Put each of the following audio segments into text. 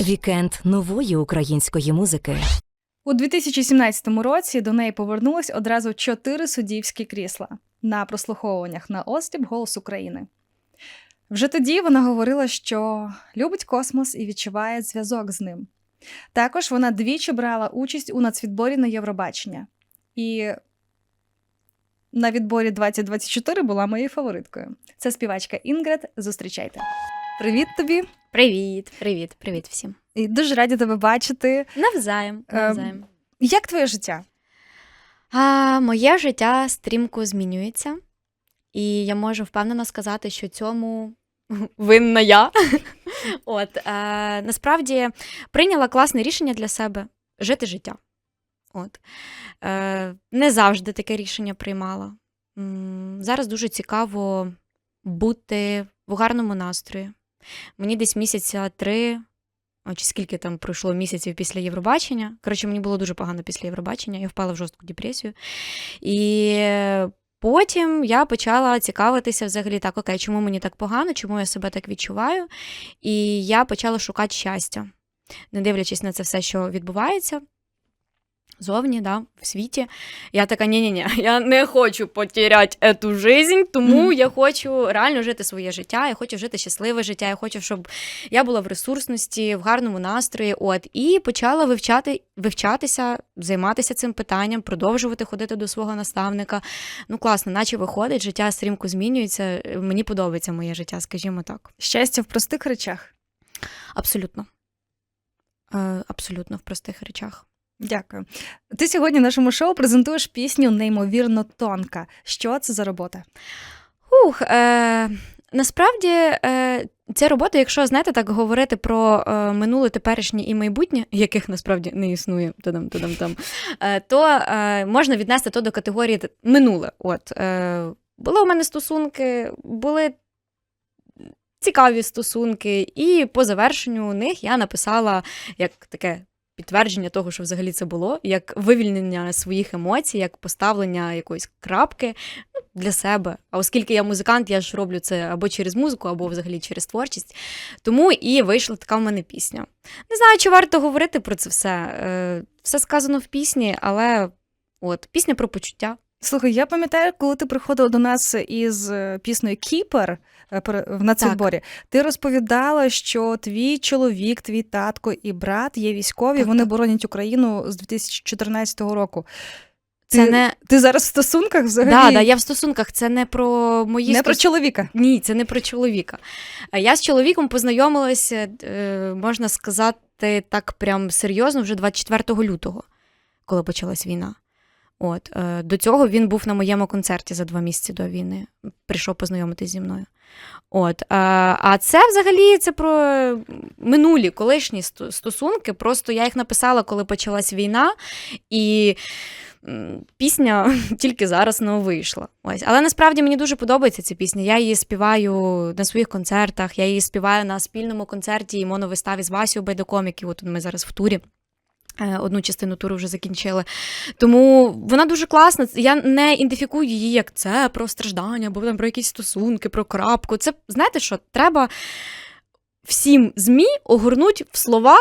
Вікенд нової української музики. У 2017 році до неї повернулось одразу чотири суддівські крісла на прослуховуваннях на Остіп Голос України. Вже тоді вона говорила, що любить космос і відчуває зв'язок з ним. Також вона двічі брала участь у нацвідборі на Євробачення. І на відборі 2024 була моєю фавориткою. Це співачка Інгрид. Зустрічайте. Привіт тобі! Привіт, привіт, привіт всім. І дуже раді тебе бачити. Навзаєм, Ем, навзаєм. Як твоє життя? А, моє життя стрімко змінюється, і я можу впевнено сказати, що цьому винна я. От, е, насправді прийняла класне рішення для себе жити життя. От. Е, не завжди таке рішення приймала. Зараз дуже цікаво бути в гарному настрої. Мені десь місяця три, а чи скільки там пройшло місяців після Євробачення. Коротше, мені було дуже погано після Євробачення, я впала в жорстку депресію. І потім я почала цікавитися взагалі так, окей, чому мені так погано, чому я себе так відчуваю. І я почала шукати щастя, не дивлячись на це все, що відбувається. Зовні, да, в світі. Я така, ні-ні-ні, я не хочу потеряти эту жизнь, тому Мгм. я хочу реально жити своє життя, я хочу жити щасливе життя, я хочу, щоб я була в ресурсності, в гарному настрої. От, і почала вивчати, вивчатися, займатися цим питанням, продовжувати ходити до свого наставника. Ну, класно, наче виходить, життя стрімко змінюється. Мені подобається моє життя, скажімо так. Щастя в простих речах. Абсолютно. Е, абсолютно в простих речах. Дякую. Ти сьогодні нашому шоу презентуєш пісню Неймовірно тонка. Що це за робота? Ух, е, насправді е, ця робота, якщо знаєте, так говорити про е, минуле, теперішнє і майбутнє, яких насправді не існує, тадам, там, е, то е, можна віднести то до категорії минуле. От, е, були у мене стосунки, були цікаві стосунки, і по завершенню них я написала як таке. Підтвердження того, що взагалі це було, як вивільнення своїх емоцій, як поставлення якоїсь крапки ну, для себе. А оскільки я музикант, я ж роблю це або через музику, або взагалі через творчість. Тому і вийшла така в мене пісня. Не знаю, чи варто говорити про це все. Е, Все сказано в пісні, але от пісня про почуття. Слухай, я пам'ятаю, коли ти приходила до нас із е, піснею Кіпер е, пере- в ти розповідала, що твій чоловік, твій татко і брат є військові, Так, вони так. боронять Україну з 2014 року. Це ти, не ти зараз в стосунках взагалі да, да, я в стосунках. Це не про мої не про чоловіка. Ні, це не про чоловіка. Е, Я з чоловіком познайомилася, можна сказати, так прям серйозно, вже 24 лютого, коли почалась війна. От, е, до цього він був на моєму концерті за два місяці до війни. Прийшов познайомитись зі мною. От, е, а це взагалі це про минулі колишні стосунки. Просто я їх написала, коли почалась війна, і пісня тільки зараз не вийшла. Ось. Але насправді мені дуже подобається ця пісня. Я її співаю на своїх концертах, я її співаю на спільному концерті і моновиставі з Васією Байдаком, який от ми зараз в турі. Е, Одну частину туру вже закінчили. Тому вона дуже класна. Я не ідентифікую її як це про страждання, або там про якісь стосунки, про крапку. Це знаєте що? Треба всім ЗМІ огорнуть в слова,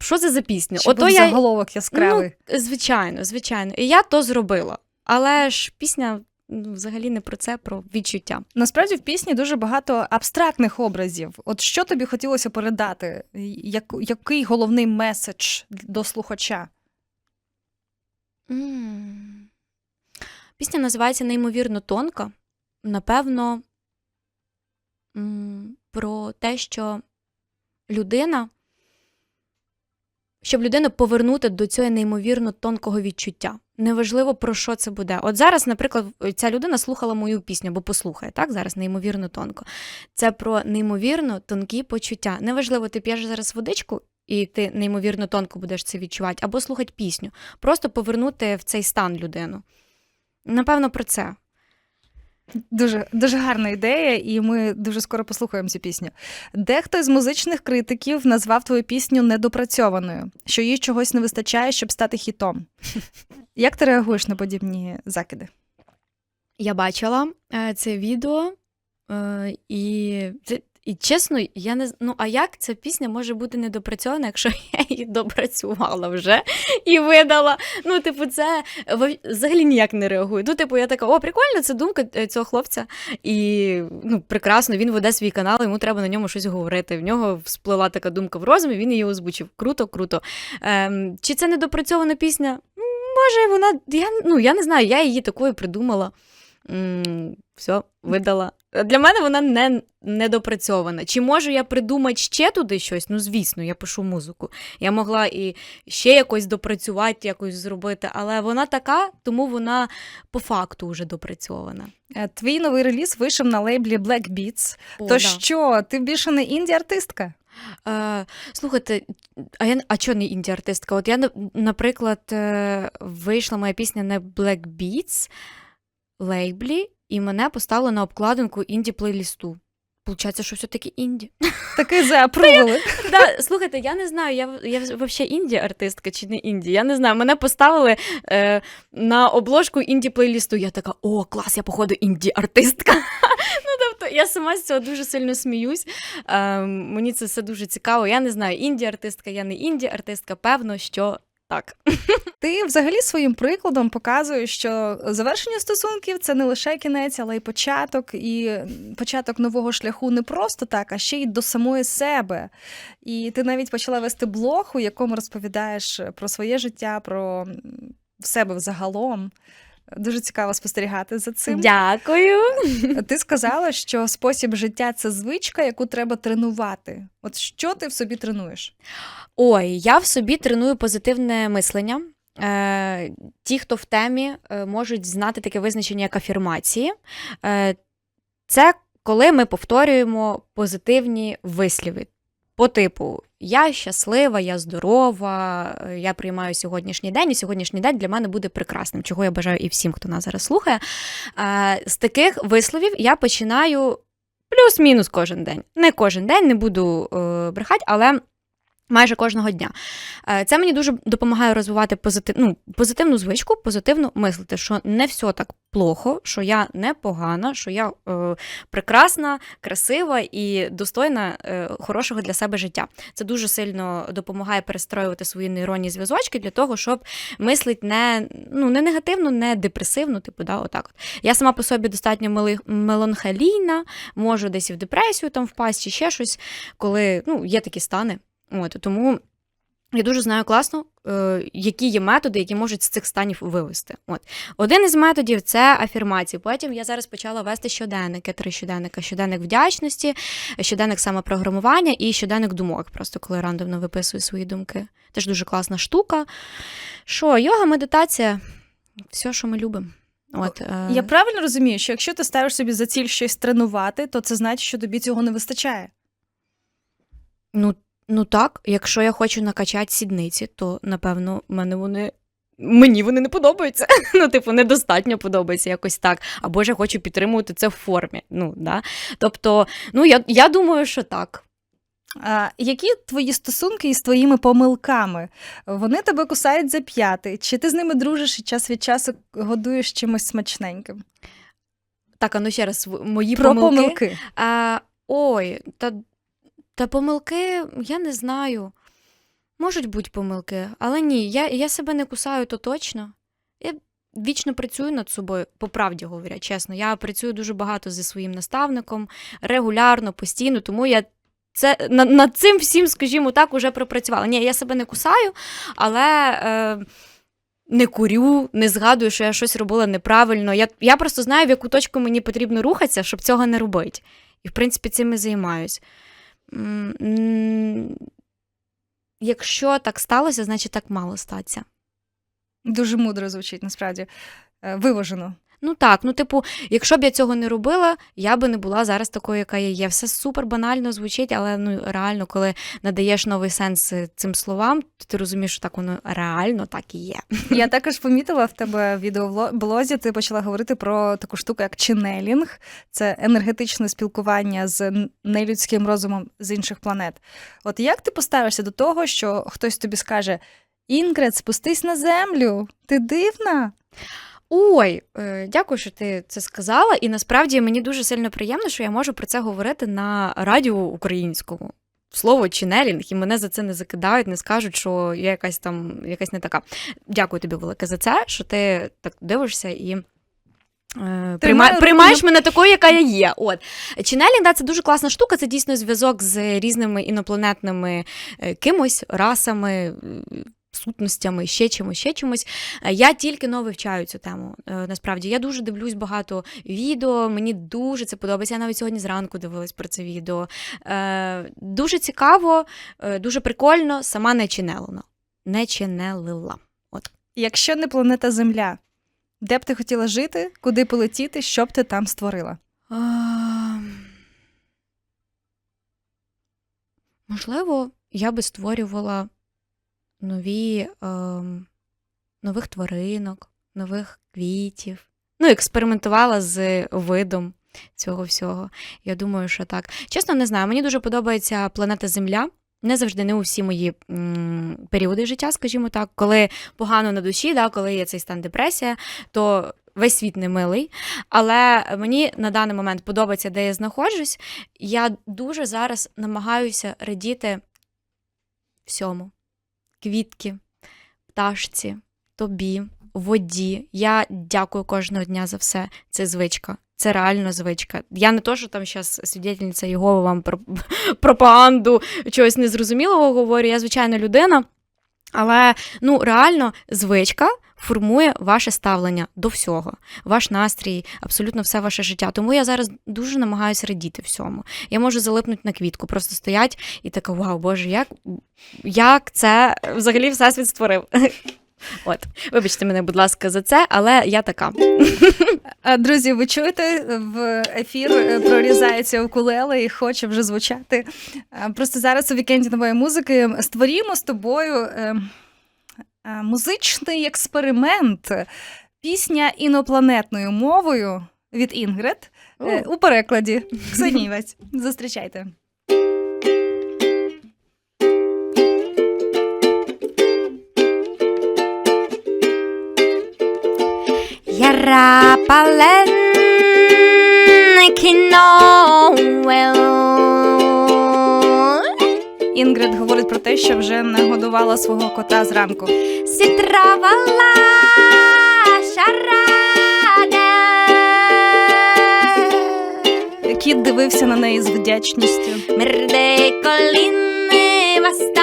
що це за пісня. Щоб був заголовок яскравий. Ну, звичайно, звичайно. І я то зробила. Але ж пісня взагалі не про це, про відчуття. Насправді в пісні дуже багато абстрактних образів. От що тобі хотілося передати? Як, який головний меседж до слухача? М. Пісня називається Неймовірно тонка. Напевно, про те, що людина, щоб людину повернути до цього неймовірно тонкого відчуття. Неважливо, про що це буде. От зараз, наприклад, ця людина слухала мою пісню, або послухає, так? Зараз неймовірно тонко. Це про неймовірно тонкі почуття. Неважливо, ти п'єш зараз водичку, і ти неймовірно тонко будеш це відчувати, або слухати пісню. Просто повернути в цей стан людину. Напевно, про це. Дуже, дуже гарна ідея, і ми дуже скоро послухаємо цю пісню. Дехто з музичних критиків назвав твою пісню недопрацьованою, що їй чогось не вистачає, щоб стати хітом. Як ти реагуєш на подібні закиди? Я бачила е, це відео, е, і це І чесно, я не ну а як ця пісня може бути недопрацьована, якщо я її допрацювала вже і видала? Ну, типу, це взагалі ніяк не реагує. Ну, типу, я така, о, прикольно, це думка е, цього хлопця. І ну, прекрасно, він веде свій канал, йому треба на ньому щось говорити. В нього всплила така думка в розумі, він її озвучив. Круто, круто. Ем, чи це недопрацьована пісня? Може, вона. Я, ну, я не знаю, я її такою придумала. М, Все, видала. Для мене вона не недопрацьована. Чи можу я придумати ще туди щось? Ну, звісно, я пишу музику. Я могла і ще якось допрацювати, якось зробити, але вона така, тому вона по факту вже допрацьована. Е, Твій новий реліз вийшов на лейблі Black Beats. О, То да. що, ти більше не інді-артистка? Е, слухайте, а я а чого не інді-артистка? От я, наприклад, е, вийшла моя пісня на Black Beats лейблі, і мене поставили на обкладинку інді-плейлісту. Получається, що все-таки інді. Таки заапрували. да, слухайте, я не знаю, я, я взагалі інді-артистка чи не інді. Я не знаю. Мене поставили е, на обложку інді-плейлісту. Я така, о, клас, я походу інді-артистка. ну, тобто, я сама з цього дуже сильно сміюсь. Е, мені це все дуже цікаво. Я не знаю, інді-артистка, я не інді-артистка, певно, що так. Ти взагалі своїм прикладом показуєш, що завершення стосунків це не лише кінець, але й початок, і початок нового шляху не просто так, а ще й до самої себе. І ти навіть почала вести блог, у якому розповідаєш про своє життя, про себе взагалом. Дуже цікаво спостерігати за цим. Дякую. Ти сказала, що спосіб життя це звичка, яку треба тренувати. От що ти в собі тренуєш? Ой, я в собі треную позитивне мислення. Е, ті, хто в темі, е, можуть знати таке визначення, як афірмації. Е, це коли ми повторюємо позитивні висліви. По типу я щаслива, я здорова, е, я приймаю сьогоднішній день, і сьогоднішній день для мене буде прекрасним, чого я бажаю і всім, хто нас зараз слухає. Е, з таких висловів я починаю плюс-мінус кожен день. Не кожен день, не буду е, брехати, але майже кожного дня. Е, Це мені дуже допомагає розвивати позитив, ну, позитивну звичку, позитивно мислити, що не все так плохо, що я не погана, що я е, прекрасна, красива і достойна е, хорошого для себе життя. Це дуже сильно допомагає перестроювати свої нейронні зв'язочки для того, щоб мислити не, ну, не негативно, не депресивно, типу, да, отак. От. Я сама по собі достатньо мели- меланхолійна, можу десь і в депресію там впасть, чи ще щось, коли ну, є такі стани. От, тому я дуже знаю класно, е, які є методи, які можуть з цих станів вивести. От. Один із методів це афірмації. Потім я зараз почала вести щоденники, три щоденника: щоденник вдячності, щоденник самопрограмування і щоденник думок, просто коли рандомно виписую свої думки. Теж дуже класна штука. Що, йога, медитація, все, що ми любимо. От, е, Я правильно розумію, що якщо ти ставиш собі за ціль щось тренувати, то це значить, що тобі цього не вистачає. Ну, ну так, якщо я хочу накачати сідниці, то напевно мене вони. Мені вони не подобаються. Ну, типу, недостатньо подобається якось так. Або ж я хочу підтримувати це в формі. Ну, да? Тобто, ну я, я думаю, що так. А, які твої стосунки із твоїми помилками? Вони тебе кусають за п'яти. Чи ти з ними дружиш і час від часу годуєш чимось смачненьким? Так, а ну ще раз, мої Про помилки. помилки. А, ой, та, та помилки, я не знаю. Можуть бути помилки, але ні, я, я себе не кусаю, то точно. Я вічно працюю над собою, по правді говоря, чесно. Я працюю дуже багато зі своїм наставником, регулярно, постійно, тому я. Це над, над цим всім, скажімо так, уже пропрацювала. Ні, я себе не кусаю, але е, не курю, не згадую, що я щось робила неправильно. Я, я просто знаю, в яку точку мені потрібно рухатися, щоб цього не робити. І, в принципі, цим і займаюсь. Якщо так сталося, значить так мало статися. Дуже мудро звучить, насправді. Е, Виважено. Ну так, ну типу, якщо б я цього не робила, я би не була зараз такою, яка я є. Все супер банально звучить, але ну реально, коли надаєш новий сенс е, цим словам, то ти розумієш, що так воно реально так і є. Я також помітила в тебе в відеоблозі, ти почала говорити про таку штуку, як ченелінг. Це енергетичне спілкування з нелюдським розумом з інших планет. От як ти поставишся до того, що хтось тобі скаже: Інгрид, спустись на землю, ти дивна? Ой, е, дякую, що ти це сказала. І насправді мені дуже сильно приємно, що я можу про це говорити на радіо українському. Слово ченелінг, і мене за це не закидають, не скажуть, що я якась там якась не така. Дякую тобі велике за це, що ти так дивишся і. е, Прийма, приймаєш мене такою, яка я є. От Ченелінг, да, це дуже класна штука. Це дійсно зв'язок з різними інопланетними е, кимось, расами, сутностями, ще чимось, ще чимось. Е, Я тільки но вивчаю цю тему. е, Насправді я дуже дивлюсь багато відео. Мені дуже це подобається. Я навіть сьогодні зранку дивилась про це відео. Е, Дуже цікаво, дуже прикольно. Сама не ченелила. Не ченелила. Якщо не планета Земля, де б ти хотіла жити, куди полетіти, що б ти там створила? А, Можливо, я би створювала нові, ем, нових тваринок, нових квітів. Ну, експериментувала з видом цього всього. Я думаю, що так. Чесно, не знаю. Мені дуже подобається планета Земля. Не завжди не у всі мої м, періоди життя, скажімо так, коли погано на душі, да, коли є цей стан депресія, то весь світ не милий. Але мені на даний момент подобається, де я знаходжусь. Я дуже зараз намагаюся радіти всьому: квітки, пташці, тобі, воді. Я дякую кожного дня за все. Це звичка. Це реально звичка. Я не то, що там зараз свідетельниця Єгови вам про пропаганду чогось незрозумілого говорю. Я звичайна людина. Але ну реально звичка формує ваше ставлення до всього, ваш настрій, абсолютно все ваше життя. Тому я зараз дуже намагаюся радіти всьому. Я можу залипнути на квітку, просто стоять і така: вау, Боже, як, як це взагалі всесвіт створив? От, вибачте мене, будь ласка, за це, але я така. Друзі, ви чуєте, в ефір е, прорізається укулеле і хоче вже звучати. Просто зараз у вікенді нової музики створімо з тобою е, музичний експеримент. Пісня інопланетною мовою від Інгрид е, у перекладі. Ксенівець. Зустрічайте. Рапален Інгрид говорить про те, що вже нагодувала свого кота зранку. Сітравала шараде. Кіт дивився на неї з вдячністю. Merde colline vastare.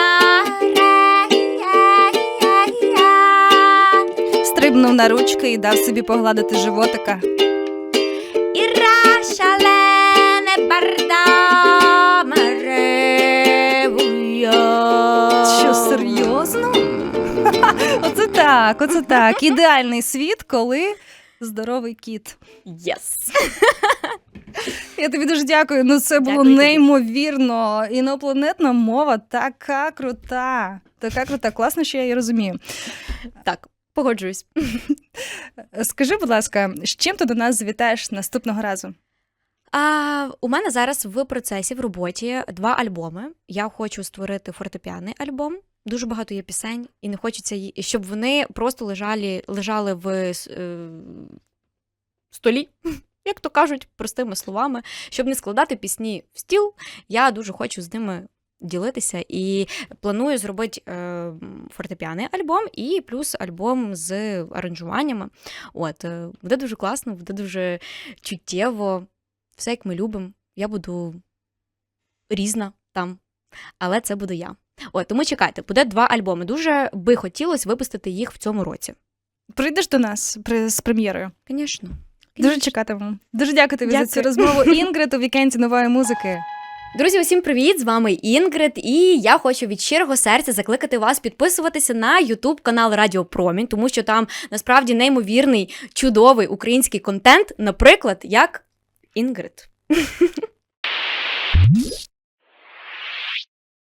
Стрибнув на ручки і дав собі погладити животика. Irrationale bardamare Що серйозно? Оце так, оце так. Ідеальний світ, коли здоровий кіт. Yes. Я тобі дуже дякую. Ну це було Дякую неймовірно. Інопланетна мова така крута. Така крута. Класно, що я її розумію. Так, погоджуюсь. Скажи, будь ласка, з чим ти до нас завітаєш наступного разу? А, у мене зараз в процесі в роботі два альбоми. Я хочу створити фортепіаний альбом. Дуже багато є пісень, і не хочеться, щоб вони просто лежали, лежали в е, столі, як то кажуть, простими словами, щоб не складати пісні в стіл. Я дуже хочу з ними ділитися і планую зробити е, фортепіаний альбом і плюс альбом з аранжуваннями. От, е, буде дуже класно, буде дуже чуттєво, все як ми любимо. Я буду різна там, але це буду я. От, тому чекайте, буде два альбоми. Дуже би хотілося випустити їх в цьому році. Прийдеш до нас при, з прем'єрою? Звісно. Дуже чекатиму. Дуже дякую тобі за цю розмову. Інгрид у вікенді нової музики. Друзі, усім привіт! З вами Інгрид, і я хочу від щирого серця закликати вас підписуватися на YouTube канал Радіо Промінь, тому що там насправді неймовірний, чудовий український контент, наприклад, як Інгрид.